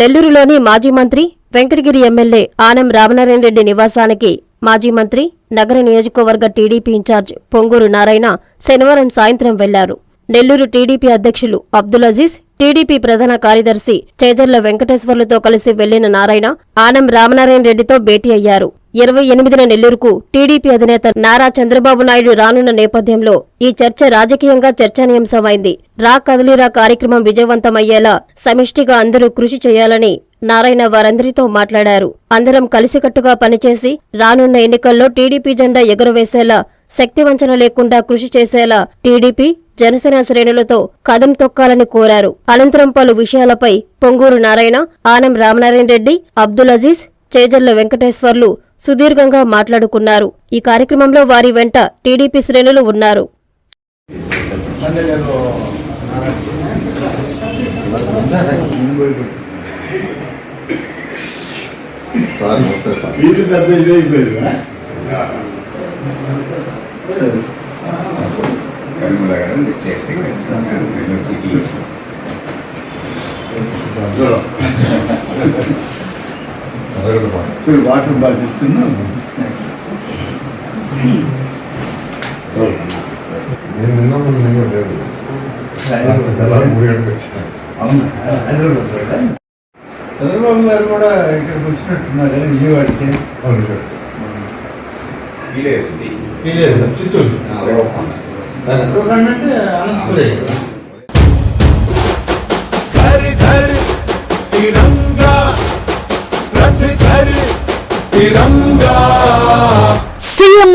నెల్లూరులోని మాజీ మంత్రి వెంకటగిరి ఎమ్మెల్యే ఆనం రామనారాయణ రెడ్డి నివాసానికి మాజీ మంత్రి నగర నియోజకవర్గ టీడీపీ ఇన్ఛార్జ్ పొంగూరు నారాయణ శనివారం సాయంత్రం వెళ్ళారు. నెల్లూరు టీడీపీ అధ్యక్షులు అబ్దుల్ అజీజ్ టీడీపీ ప్రధాన కార్యదర్శి చేజర్ల వెంకటేశ్వర్లతో కలిసి వెళ్ళిన నారాయణ ఆనం రామనారాయణ రెడ్డితో భేటీ అయ్యారు. ఇరవై ఎనిమిదిన నెల్లూరుకు టీడీపీ అధినేత నారా చంద్రబాబు నాయుడు రానున్న నేపథ్యంలో ఈ చర్చ రాజకీయంగా చర్చనీయాంశమైంది. రా కదలిరా కార్యక్రమం విజయవంతమయ్యేలా సమిష్టిగా అందరూ కృషి చేయాలని నారాయణ వారందరితో మాట్లాడారు. అందరం కలిసికట్టుగా పనిచేసి రానున్న ఎన్నికల్లో టీడీపీ జెండా ఎగురవేసేలా శక్తివంచన లేకుండా కృషి చేసేలా టీడీపీ జనసేన శ్రేణులతో కదం తొక్కాలని కోరారు. అనంతరం పలు విషయాలపై పొంగూరు నారాయణ ఆనం రామనారాయణ రెడ్డి అబ్దుల్ అజీజ్ చేజర్ల వెంకటేశ్వర్లు సుదీర్ఘంగా మాట్లాడుకున్నారు. ఈ కార్యక్రమంలో వారి వెంట టీడీపీ శ్రేణులు ఉన్నారు. వీటి చూడు వాటర్ బాటిల్స్ స్నాక్స్ నేను నిన్న నేను లేదు. అవునా? హైదరాబాద్? చంద్రబాబు గారు కూడా ఇక్కడికి వచ్చినట్టున్నారు కదా, విజయవాడకి. చిత్తూరు. అంటే అనంతపురం घर తిరంగా సీఎం